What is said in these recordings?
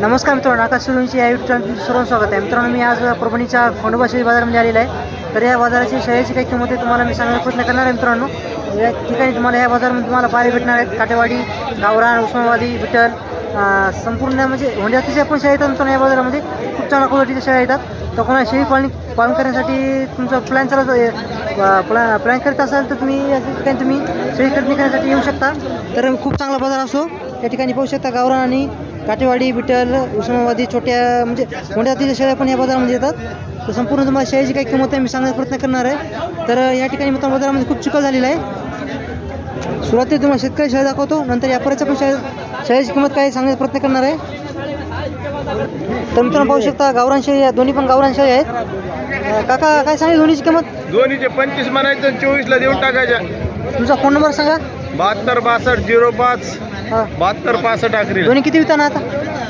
नमस्कार मित्रांनो आकाश सुरूंची या युट्यूब चॅनल स्वागत आहे. मित्रांनो मी आज परभणीच्या खंडोबा शेळी बाजारामध्ये आलेला आहे. तर या बाजाराची शेळीची काही किंमत तुम्हाला मी सांगण्याचा प्रयत्न करणार आहे मित्रांनो. या ठिकाणी तुम्हाला या बाजारामध्ये तुम्हाला पाहायला भेटणार आहेत काटेवाडी गावरान उस्मानाबादी विठ्ठल संपूर्ण म्हणजे, म्हणजे होंड्यातीच्या पण शेळ्या येतात मित्रांनो या बाजारामध्ये. खूप चांगल्या क्वालिटीच्या शेळ्या येतात. तर कोणा शेळी पालन पालन करण्यासाठी तुमचा प्लॅन चालत प्लॅ प्लॅन करत असाल तर तुम्ही या ठिकाणी तुम्ही शेळी खरेदी करण्यासाठी येऊ शकता. तर खूप चांगला बाजार असतो या ठिकाणी पाहू शकता गावरान आणि काटेवाडी विठ्ठल उस्मानाबादी छोट्या म्हणजे मोठ्या अतिशय शेळ्या पण या बाजारामध्ये येतात. तर संपूर्ण तुम्हाला शेळीची काही किंमत आहे मी सांगण्याचा प्रयत्न करणार आहे. तर या ठिकाणी मित्रांनो बाजारामध्ये खूप चिखल झालेला आहे. सुरुवातीला तुम्हाला शेतकरी शाळा दाखवतो नंतर व्यापाऱ्याच्या पण शाळा शेळ्याची किंमत काय सांगण्याचा प्रयत्न करणार आहे? तर मित्रांनो पाहू शकता गावरान शेळी आहे दोन्ही पण गावरान शेळी आहेत काका काय सांगेल दोन्हीची किंमत? दोन्हीचे पंचवीस म्हणायचं चोवीसला देऊन टाकायच्या. तुमचा फोन नंबर सांगा. बहात्तर बासष्ट झिरो पाच हां. बहात्तर पासष्ट आखरी दोन्ही किती विताना आता?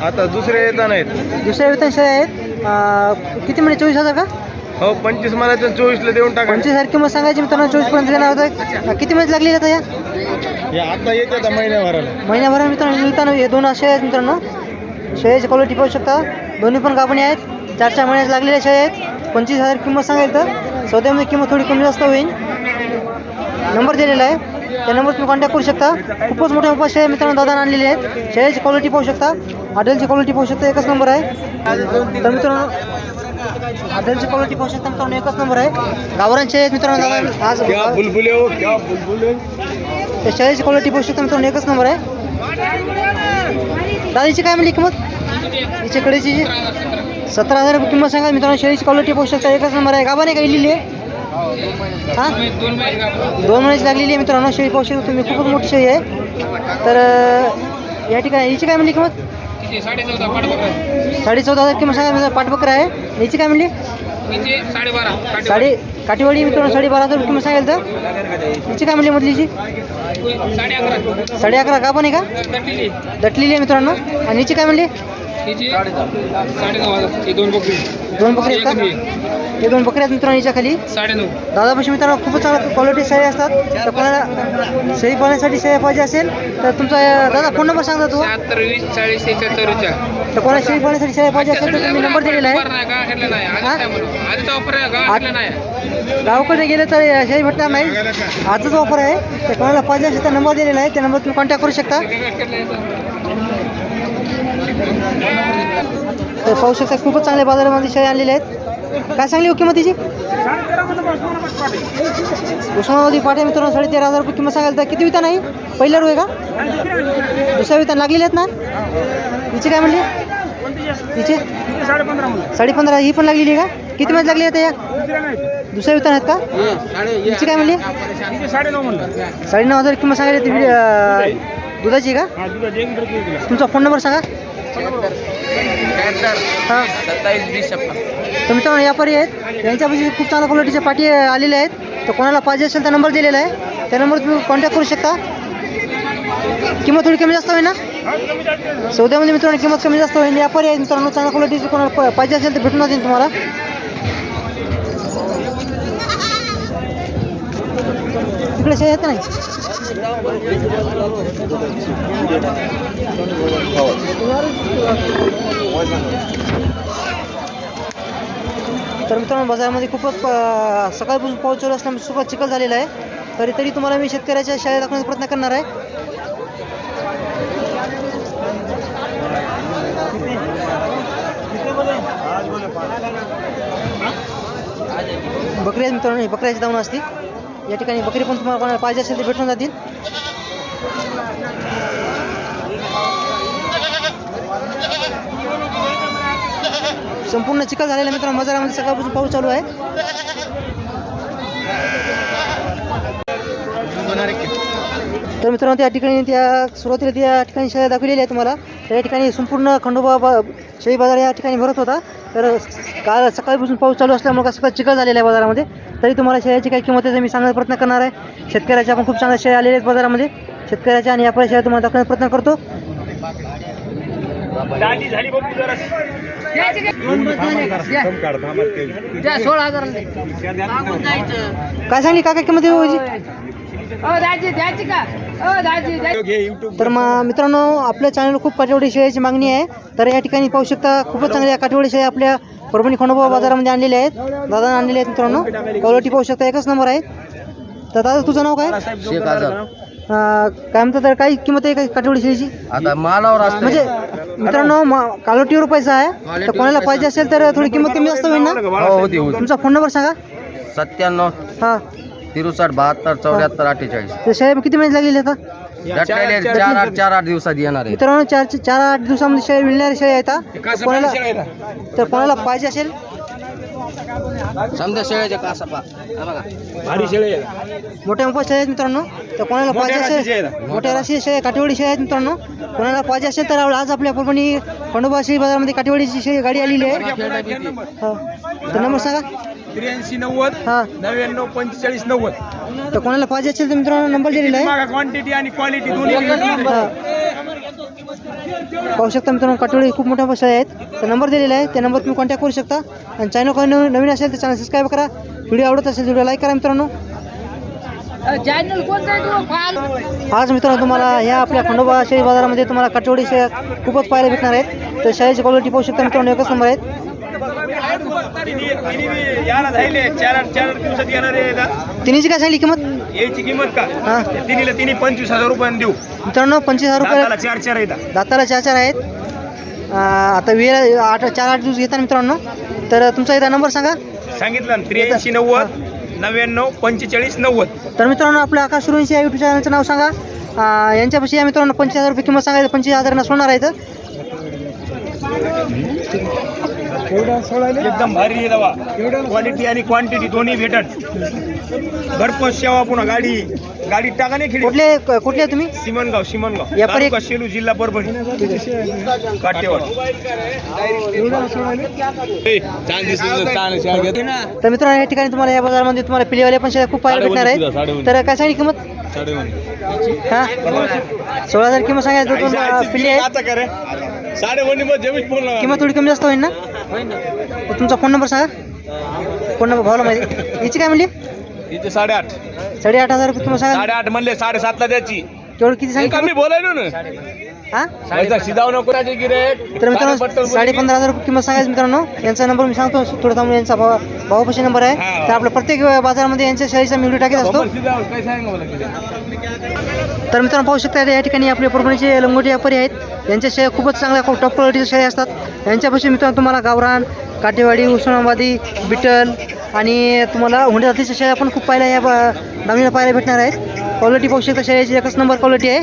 आता दुसरे येता नाहीत दुसऱ्या वेतन शेळ्या आहेत. अं, किती म्हणजे चोवीस हजार का? हो पंचवीस म्हणायचं चोवीसला देऊन टाकायचं. पंचवीस हजार किंमत सांगायची मित्रांनो चोवीसपर्यंत देणार होतं किती महिन्यात लागली आता या? हे आता येते आता महिन्याभराला. महिन्याभरात मित्रांनो मिळताना हे दोन असे आहेत मित्रांनो. शेळ्याची क्वालिटी पाहू शकता. दोन्ही पण कापणी आहेत. चार चार महिन्यात लागलेल्या शेळ्या आहेत. पंचवीस हजार किंमत सांगायला तर. सौद्यामध्ये किंमत थोडी कमी जास्त होईल. नंबर दिलेला आहे. त्या नंबर तुम्ही कॉन्टॅक्ट करू शकता. खूपच मोठ्या उपास शेळ्या मित्रांनो दादा आणलेले आहेत. शेळ्याची क्वालिटी पाहू शकता. हॉटेलची क्वालिटी पाहू शकता. एकच नंबर आहे. तर मित्रांनो हॉटेलची क्वालिटी पाहू शकता मित्रांनो एकच नंबर आहे. आहेत मित्रांनो दादा आज क्या बुलबुले हो क्या बुलबुले? त्या शेळ्याची क्वालिटी पाहू शकता मित्रांनो एकच नंबर आहे. दादाची काय म्हणली किंमत? हिच्या कडेची जी सतरा हजार रुपये किंमत सांगा मित्रांनो शेळीची क्वालिटी पाहू शकता एकच नंबर आहे. गाभा नाही का इलेली आहे? हां? दोन महिन्याची लागलेली आहे मित्रांनो शेळी पाहू शकता तुम्ही खूपच मोठी शेळी आहे. तर या ठिकाणी हिची काय म्हणली किंमत? साडे चौदा हजार किंमत सांगा मित्रांनो पाठबकरा आहे. हिची काय म्हणली? साडेबारा साडे काठीवाडी. मित्रांनो साडे बारा हजार किंमत सांगाल तर? हिची काय म्हणली मधलीची? साडे अकरा साडे अकरा गाभा नाही का? दटलेली. आहे मित्रांनो. आणि हिची काय म्हणली? दोन बकरी. दोन बकरी आहेत का? हे दोन बकरी आहेत मित्रांनो हिच्या खाली. साडे नऊ दादापाशी मित्रांनो खूपच चांगल्या क्वालिटी शेळ्या असतात. तर कोणाला शेळी पाळण्यासाठी शेळ्या पाहिजे असेल तर तुमचा दादा फोन नंबर सांगता तू? शहात्तर वीस चाळीस एकाहत्तर तर कोणाला शेळी पाळण्यासाठी शेळ्या पाहिजे असेल तर तुम्ही नंबर दिलेला आहे. गावाकडे गेले तर शेळी भेटणार नाही. आजच ऑफर आहे. तर कोणाला पाहिजे असेल तर नंबर दिलेला आहे. त्या नंबर तुम्ही कॉन्टॅक्ट करू शकता. तर पाहू शकता खूपच चांगल्या बाजारामध्ये शेळ्या आणलेल्या आहेत. काय सांगली हो किंमतीची उस्मानाबादी पाठ्या मित्रांनो साडे तेरा हजार रुपये किंमत सांगायला तर किती वितान नाही? पहिल्या रू आहे का? दुसऱ्या वितान लागलेले आहेत ना? तिची काय म्हणली? तिचे? साडे पंधरा ही पण लागलेली आहे का? किती मॅच लागली आहे या? दुसऱ्या वितान आहेत का? तिची काय म्हणली? साडे नऊ हजार किंमत सांगायला ती दुधाची आहे का? तुमचा फोन नंबर सांगा. हां सत्तावीस वीस छप्पन. तर मित्रांनो व्यापारी आहेत. यांच्यापाशी खूप चांगल्या क्वालिटीच्या पाठी आलेल्या आहेत. तर कोणाला पाहिजे असेल तर नंबर दिलेला आहे. त्या नंबर तुम्ही कॉन्टॅक्ट करू शकता. किंमत थोडी कमी जास्त होईल ना? सौद्यामध्ये मित्रांनो किंमत कमी जास्त होईल. व्यापारी आहेत मित्रांनो चांगल्या क्वालिटीची कोणाला पाहिजे असेल तर भेटून जाईल तुम्हाला. तिकडे शेळ्या आहेत नाही? तर मित्रांनो बाजारामध्ये खूपच प- सकाळपासून पाऊस चालू असल्यामुळे खूपच चिखल झालेला आहे. तरी तरी तुम्हाला मी शेतकऱ्याच्या शाळेत दाखवण्याचा प्रयत्न करणार आहे. बकरी आहेत मित्रांनो बकऱ्याची दावणं असते. या ठिकाणी बकरी पण तुम्हाला कोणाला पाहिजे असेल ते भेटून जातील. संपूर्ण चिखल झालेला मित्रांनो. बाजारामध्ये सकाळपासून पाऊस चालू आहे. तर मित्रांनो त्या ठिकाणी त्या सुरुवातीला त्या ठिकाणी शाळा दाखवलेली आहे तुम्हाला. त्या ठिकाणी संपूर्ण खंडोबा बा शेळी बाजार या ठिकाणी भरत होता. तर काल सकाळपासून पाऊस चालू असल्यामुळे का सकाळ चिखल झालेला आहे बाजारामध्ये. तरी तुम्हाला शेळ्याची काय किंमत आहे मी सांगण्याचा प्रयत्न करणार आहे. शेतकऱ्याच्या पण खूप चांगल्या शेळ्या आलेल्या आहेत बाजारामध्ये. शेतकऱ्याच्या आणि व्यापारी शेळ्या तुम्हाला दाखवण्याचा प्रयत्न करतो. झाली सोळा हजार काय सांगली काका किंमत तर मग मित्रांनो आपल्या चॅनलवर खूप काटेवाडी शेळ्याची मागणी आहे. तर या ठिकाणी पाहू शकता खूपच चांगल्या काटेवाडी शेळ्या आपल्या परभणी खंडोबा बाजारामध्ये आणलेल्या आहेत. दादा आणलेले आहेत मित्रांनो. क्वालिटी पाहू शकता एकच नंबर आहे. तर दादा तुझं नाव काय? काय म्हणतात तर काही किंमत आहे का काटेवाडी शेळीची? आता मालावर असते म्हणजे मित्रांनो मा- कालोटीवर पैसा आहे. तर कोणाला पाहिजे असेल तर थोडी किंमत कमी जास्त होईल ना? हो होती होती तुमचा फोन नंबर सांगा. सत्त्याण्णव हां. तिरुसाठ बहात्तर चौऱ्याहत्तर अठ्ठेचाळीस. ते शेळ्या किती महिने लागलेली आता? चार आठ चार आठ दिवसात येणार आहे. मित्रांनो चार चार आठ दिवसामध्ये शेळ्या मिळणाऱ्या शेळ्या आहेत हा. तर कोणाला तर कोणाला पाहिजे असेल? समजा शेळ्याच्या कासा पा बघा. मोठ्या मोठ्या शेळ्या आहेत मित्रांनो. तर कोणाला पाहिजे असेल मोठ्या राशी शेळ्या काटेवाडी शेळ्या आहेत मित्रांनो. कोणाला पाहिजे असेल तर आज आपल्या परभणी खंडोबा शेळी बाजारामध्ये काटेवाडीची शेळी गाडी आलेली आहे. हा. तर नंबर सांगा. त्र्याऐंशी नव्वद हां. नव्याण्णव पंचेचाळीस नव्वद. तर कोणाला पाहिजे असेल तर मित्रांनो नंबर दिलेला आहे. क्वांटिटी आणि क्वालिटी दोन्ही. पाहू शकता मित्रांनो काटोळी खूप मोठ्या बस आहेत. तर नंबर दिलेला आहे त्या नंबर तुम्ही कॉन्टॅक्ट करू शकता. आणि चॅनल काही नवीन नवीन असेल तर चॅनल सबस्क्राईब करा. व्हिडिओ आवडत असेल व्हिडिओ लाईक करा मित्रांनो. आज मित्रांनो तुम्हाला ह्या आपल्या खंडोबा शेळी बाजारामध्ये तुम्हाला काटोडी शेळ्या खूपच पाहायला भेटणार आहेत. तर शेळीची क्वालिटी पाहू शकता मित्रांनो एकच नंबर आहेत. तिन्हीची काय सांगली किंमत? याची किंमत का? हां. तिन्हीला तिन्ही पंचवीस हजार रुपयाने देऊ. मित्रांनो पंचवीस हजार रुपये चार चार येतात दाताला चार चार आहेत. अं, आता वेळ आठ चार आठ दिवस घेतात मित्रांनो? तर तुमचा एकदा नंबर सांगा. सांगितलं ना त्र्याऐंशी नव्वद नव्याण्णव पंचेचाळीस नव्वद. तर मित्रांनो आपल्या आकाश सुरुंशी या यूट्यूब चॅनलचं नाव सांगा. अं, यांच्यापाशी या मित्रांनो पंचवीस हजार रुपये किंमत सांगायचं पंचवीस हजारांना एकदम भारी आहे दवा क्वालिटी आणि क्वांटिटी दोन्ही भेटन. घरपोच सेवा पुन्हा गाडी गाडी टाका नाही खेळी कुठले कुठले आहे तुम्ही? सिमनगाव सिमनगाव. या तालुका शेलू जिल्हा परभणी. काटेवाड. तर मित्रांनो या ठिकाणी तुम्हाला या बाजारामध्ये तुम्हाला पिलेवाले पण शेळ्या खूप पाहायला भेटणार आहेत. तर काय सांगली किंमत? हा? सोळा हजार किंमत सांगायचं पिल्ले किंमत थोडी कमी जास्त होईल ना? तुमचा फोन नंबर सांगा. फोन नंबर भावला माहिती. याची काय म्हणली? इथे साडेआठ. साडेआठ हजार रुपये किंमत सांगा. साडेआठ म्हणले साडेसातला द्याची तेवढं किती सांगितलं? मी बोलायलो ना. हा? तर मित्रांनो साडे पंधरा हजार किंमत सांगायचं मित्रांनो. यांचा नंबर मी सांगतो. थोडं थांबून यांचा भावा भावापाशी नंबर आहे. तर आपल्या प्रत्येक बाजारामध्ये यांच्या शाळेचा मी टाकत असतो. तर मित्रांनो पाहू शकता या ठिकाणी आपले परभणीचे लंगोटी व्यापारी आहेत. यांच्या शेळ्या खूपच चांगल्या टॉप क्वालिटीच्या शेळ्या असतात. यांच्यापाशी मित्रांनो तुम्हाला गावरान काटेवाडी उस्मानाबादी बिटल आणि तुम्हाला हुंडे जातीच्या शेळ्या पण खूप पाहायला या नवीन पाहायला भेटणार आहेत. क्वालिटी पाहू शकता शाळेची एकच नंबर क्वालिटी आहे.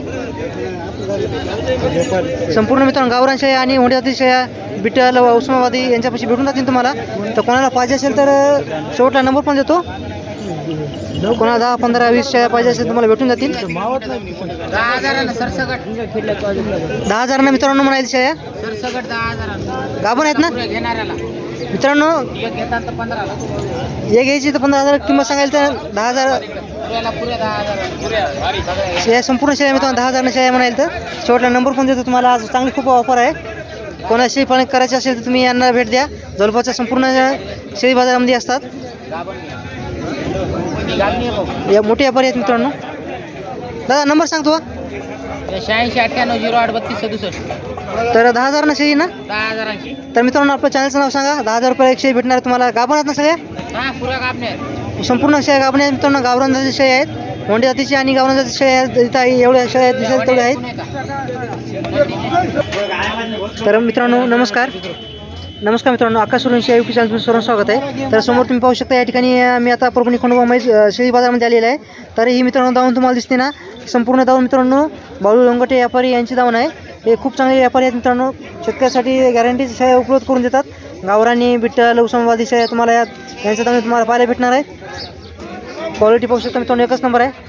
संपूर्ण मित्रांनो गावरान शाळा आणि हुंडे शाळा बिटल व उस्मानाबादी यांच्यापाशी भेटून जातील तुम्हाला. तर कोणाला पाहिजे असेल तर शेवटला नंबर पण देतो. कोणाला दहा पंधरा वीस शाळा पाहिजे असेल तुम्हाला भेटून जातील. दहा हजार ना मित्रांनो म्हणायची शाळा सरसकट गाभण आहेत ना? मित्रांनो एक एक घ्यायची तर पंधरा हजार. किंमत सांगायला तर दहा हजार शेळ्या संपूर्ण शेळ्या मित्रांनो दहा हजार शेळ्या म्हणाल तर. शेवटला नंबर पण देतो तुम्हाला. आज चांगली खूप ऑफर आहे. कोणाला शेळी पालन करायची असेल तर तुम्ही यांना भेट द्या. जवळपासच्या संपूर्ण शेळी बाजारामध्ये असतात. या मोठे व्यापारी आहेत मित्रांनो. दादा नंबर सांगतो हा. शहाऐंशी अठ्ठ्याण्णव झिरो आठ बत्तीस सदुसष्ट. तर दहा हजार ना शेळी ना दहा हजारांची. तर मित्रांनो आपल्या चॅनलचं नाव सांगा. दहा हजार रुपये एक शेळी भेटणार तुम्हाला. गाभण आहेत ना सगळ्या? हा गाबणे आहेत संपूर्ण शेळ्या गाभणे मित्रांनो गावरान जातीच्या शेळ्या आहेत. मोंडी जातीची आणि गावरान जातीच्या शेळ्या आहेत. इथं आहे, एवढ्या शेळ्या दिसेल तेवढ्या आहेत. तर मित्रांनो नमस्कार. नमस्कार मित्रांनो आकाश सुरेंशी या चॅनल सर्व स्वागत आहे. तर समोर तुम्ही पाहू शकता या ठिकाणी मी आता परभणी खंडोबा मैस शेळी बाजारामध्ये आलेलं आहे. तर ही मित्रांनो दावून तुम्हाला दिसते ना. संपूर्ण दावून मित्रांनो बाळू लंगटे व्यापारी यांची दावण आहे. हे खूप चांगले व्यापारी आहेत मित्रांनो. शेतकऱ्यासाठी गॅरंटी शेळ्या उपलब्ध करून देतात. गावरानी बिट्टल उस्मानाबादी शेळ्या तुम्हाला यात यांचं दावण तुम्हाला पाहायला भेटणार आहे. क्वालिटी पाहू शकता मित्रांनो एकच नंबर आहे.